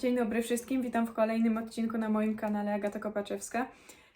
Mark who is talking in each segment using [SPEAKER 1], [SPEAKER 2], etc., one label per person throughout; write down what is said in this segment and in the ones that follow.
[SPEAKER 1] Dzień dobry wszystkim, witam w kolejnym odcinku na moim kanale Agata Kopaczewska.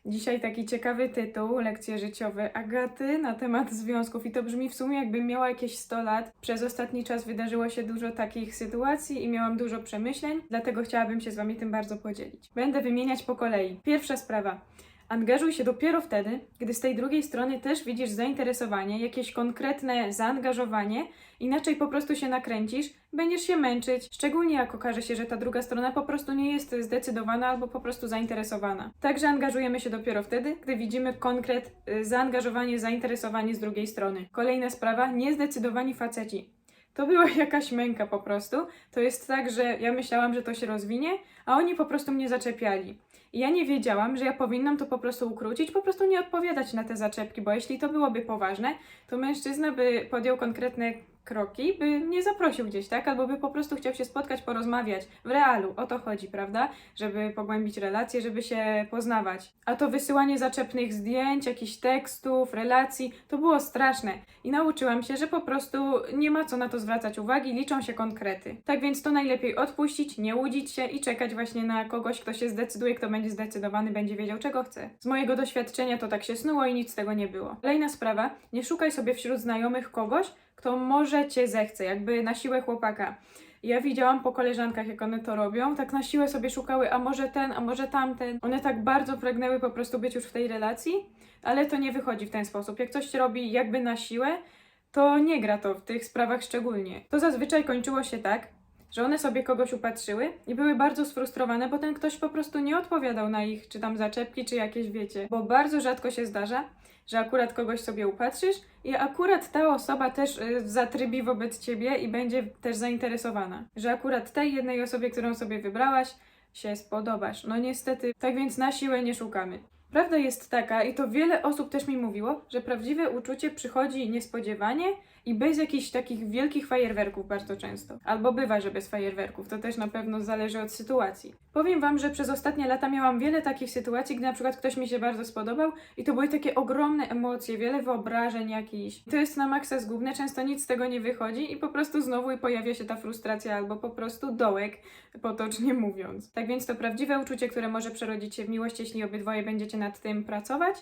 [SPEAKER 1] Dzisiaj taki ciekawy tytuł, lekcje życiowe Agaty na temat związków i to brzmi w sumie jakbym miała jakieś 100 lat. Przez ostatni czas wydarzyło się dużo takich sytuacji i miałam dużo przemyśleń, dlatego chciałabym się z Wami tym bardzo podzielić. Będę wymieniać po kolei. Pierwsza sprawa. Angażuj się dopiero wtedy, gdy z tej drugiej strony też widzisz zainteresowanie, jakieś konkretne zaangażowanie, inaczej po prostu się nakręcisz, będziesz się męczyć, szczególnie jak okaże się, że ta druga strona po prostu nie jest zdecydowana albo po prostu zainteresowana. Także angażujemy się dopiero wtedy, gdy widzimy konkret, y, zaangażowanie, zainteresowanie z drugiej strony. Kolejna sprawa, niezdecydowani faceci. To była jakaś męka po prostu. To jest tak, że ja myślałam, że to się rozwinie, a oni po prostu mnie zaczepiali. I ja nie wiedziałam, że ja powinnam to po prostu ukrócić, po prostu nie odpowiadać na te zaczepki, bo jeśli to byłoby poważne, to mężczyzna by podjął konkretne kroki, by mnie zaprosił gdzieś, tak? Albo by po prostu chciał się spotkać, porozmawiać w realu. O to chodzi, prawda? Żeby pogłębić relacje, żeby się poznawać. A to wysyłanie zaczepnych zdjęć, jakichś tekstów, relacji, to było straszne. I nauczyłam się, że po prostu nie ma co na to zwracać uwagi, liczą się konkrety. Tak więc to najlepiej odpuścić, nie łudzić się i czekać właśnie na kogoś, kto się zdecyduje, kto będzie zdecydowany, będzie wiedział, czego chce. Z mojego doświadczenia to tak się snuło i nic z tego nie było. Kolejna sprawa, nie szukaj sobie wśród znajomych kogoś, kto może cię zechce, jakby na siłę chłopaka. Ja widziałam po koleżankach, jak one to robią, tak na siłę sobie szukały, a może ten, a może tamten. One tak bardzo pragnęły po prostu być już w tej relacji, ale to nie wychodzi w ten sposób. Jak coś robi jakby na siłę, to nie gra to w tych sprawach szczególnie. To zazwyczaj kończyło się tak, że one sobie kogoś upatrzyły i były bardzo sfrustrowane, bo ten ktoś po prostu nie odpowiadał na ich, czy tam zaczepki, czy jakieś wiecie. Bo bardzo rzadko się zdarza, że akurat kogoś sobie upatrzysz i akurat ta osoba też y, zatrybi wobec ciebie i będzie też zainteresowana. Że akurat tej jednej osobie, którą sobie wybrałaś, się spodobasz. No niestety, tak więc na siłę nie szukamy. Prawda jest taka, i to wiele osób też mi mówiło, że prawdziwe uczucie przychodzi niespodziewanie i bez jakichś takich wielkich fajerwerków bardzo często. Albo bywa, że bez fajerwerków, to też na pewno zależy od sytuacji. Powiem Wam, że przez ostatnie lata miałam wiele takich sytuacji, gdy na przykład ktoś mi się bardzo spodobał i to były takie ogromne emocje, wiele wyobrażeń jakichś. To jest na maksa zgubne, często nic z tego nie wychodzi i po prostu znowu pojawia się ta frustracja albo po prostu dołek, potocznie mówiąc. Tak więc to prawdziwe uczucie, które może przerodzić się w miłość, jeśli obydwoje będziecie nad tym pracować,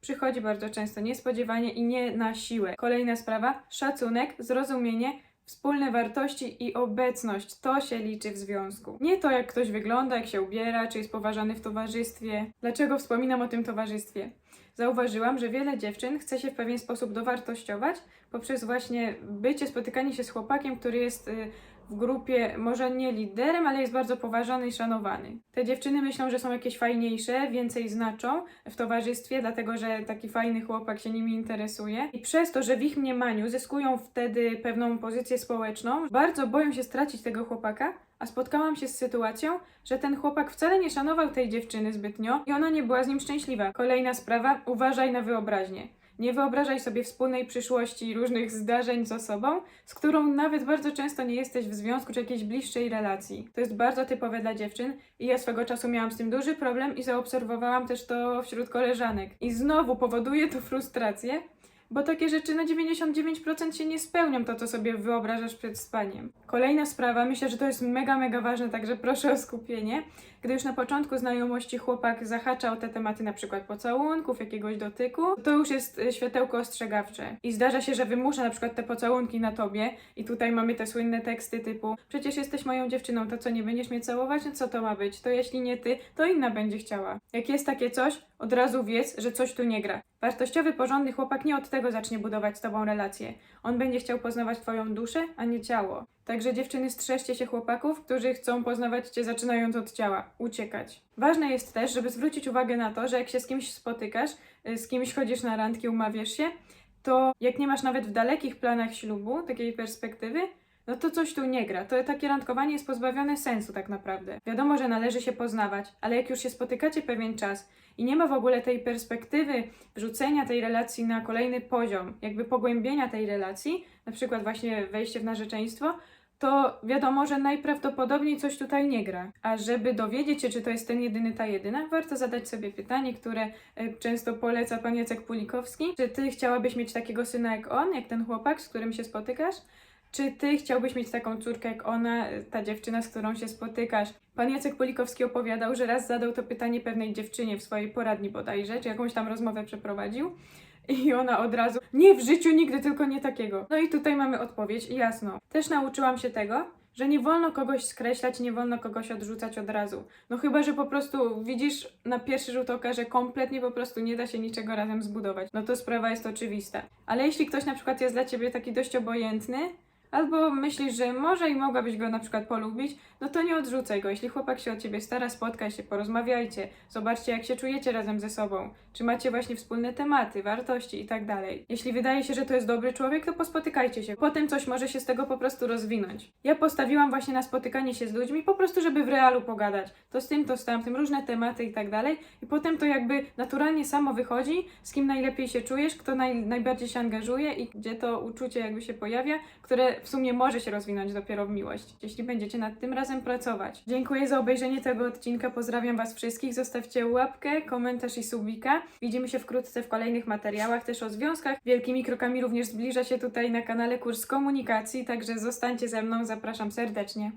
[SPEAKER 1] przychodzi bardzo często niespodziewanie i nie na siłę. Kolejna sprawa, szacunek, zrozumienie, wspólne wartości i obecność. To się liczy w związku. Nie to, jak ktoś wygląda, jak się ubiera, czy jest poważany w towarzystwie. Dlaczego wspominam o tym towarzystwie? Zauważyłam, że wiele dziewczyn chce się w pewien sposób dowartościować poprzez właśnie bycie, spotykanie się z chłopakiem, który jest y, w grupie może nie liderem, ale jest bardzo poważany i szanowany. Te dziewczyny myślą, że są jakieś fajniejsze, więcej znaczą w towarzystwie, dlatego że taki fajny chłopak się nimi interesuje. I przez to, że w ich mniemaniu zyskują wtedy pewną pozycję społeczną, bardzo boją się stracić tego chłopaka, a spotkałam się z sytuacją, że ten chłopak wcale nie szanował tej dziewczyny zbytnio i ona nie była z nim szczęśliwa. Kolejna sprawa, uważaj na wyobraźnię. Nie wyobrażaj sobie wspólnej przyszłości różnych zdarzeń z osobą, z którą nawet bardzo często nie jesteś w związku czy jakiejś bliższej relacji. To jest bardzo typowe dla dziewczyn i ja swego czasu miałam z tym duży problem i zaobserwowałam też to wśród koleżanek. I znowu powoduje to frustrację, bo takie rzeczy na 99% się nie spełnią, to co sobie wyobrażasz przed spaniem. Kolejna sprawa, myślę, że to jest mega, mega ważne, także proszę o skupienie. Gdy już na początku znajomości chłopak zahacza o te tematy na przykład pocałunków, jakiegoś dotyku, to już jest y, światełko ostrzegawcze. I zdarza się, że wymusza na przykład te pocałunki na tobie i tutaj mamy te słynne teksty typu przecież jesteś moją dziewczyną, to co, nie będziesz mnie całować? No co to ma być? To jeśli nie ty, to inna będzie chciała. Jak jest takie coś, od razu wiedz, że coś tu nie gra. Wartościowy, porządny chłopak nie od tego zacznie budować z tobą relację. On będzie chciał poznawać twoją duszę, a nie ciało. Także dziewczyny, strzeżcie się chłopaków, którzy chcą poznawać cię zaczynając od ciała, uciekać. Ważne jest też, żeby zwrócić uwagę na to, że jak się z kimś spotykasz, y, z kimś chodzisz na randki, umawiasz się, to jak nie masz nawet w dalekich planach ślubu, takiej perspektywy, no to coś tu nie gra. To takie randkowanie jest pozbawione sensu tak naprawdę. Wiadomo, że należy się poznawać, ale jak już się spotykacie pewien czas i nie ma w ogóle tej perspektywy wrzucenia tej relacji na kolejny poziom, jakby pogłębienia tej relacji, na przykład właśnie wejście w narzeczeństwo, to wiadomo, że najprawdopodobniej coś tutaj nie gra. A żeby dowiedzieć się, czy to jest ten jedyny, ta jedyna, warto zadać sobie pytanie, które e, często poleca pan Jacek Pulikowski. Czy ty chciałabyś mieć takiego syna jak on, jak ten chłopak, z którym się spotykasz? Czy ty chciałbyś mieć taką córkę jak ona, ta dziewczyna, z którą się spotykasz? Pan Jacek Polikowski opowiadał, że raz zadał to pytanie pewnej dziewczynie w swojej poradni bodajże, czy jakąś tam rozmowę przeprowadził. I ona od razu, nie w życiu nigdy, tylko nie takiego. No i tutaj mamy odpowiedź jasno. Też nauczyłam się tego, że nie wolno kogoś skreślać, nie wolno kogoś odrzucać od razu. No chyba, że po prostu widzisz na pierwszy rzut oka, że kompletnie po prostu nie da się niczego razem zbudować. No to sprawa jest oczywista. Ale jeśli ktoś na przykład jest dla ciebie taki dość obojętny, albo myślisz, że może i mogłabyś go na przykład polubić, no to nie odrzucaj go. Jeśli chłopak się o ciebie stara, spotkaj się, porozmawiajcie, zobaczcie jak się czujecie razem ze sobą, czy macie właśnie wspólne tematy, wartości i tak dalej. Jeśli wydaje się, że to jest dobry człowiek, to pospotykajcie się. Potem coś może się z tego po prostu rozwinąć. Ja postawiłam właśnie na spotykanie się z ludźmi, po prostu żeby w realu pogadać. To z tym, to z tamtym, różne tematy i tak dalej. I potem to jakby naturalnie samo wychodzi, z kim najlepiej się czujesz, kto naj, najbardziej się angażuje i gdzie to uczucie jakby się pojawia, które w sumie może się rozwinąć dopiero w miłość, jeśli będziecie nad tym razem pracować. Dziękuję za obejrzenie tego odcinka, pozdrawiam Was wszystkich, zostawcie łapkę, komentarz i subika. Widzimy się wkrótce w kolejnych materiałach, też o związkach. Wielkimi krokami również zbliża się tutaj na kanale kurs komunikacji, także zostańcie ze mną, zapraszam serdecznie.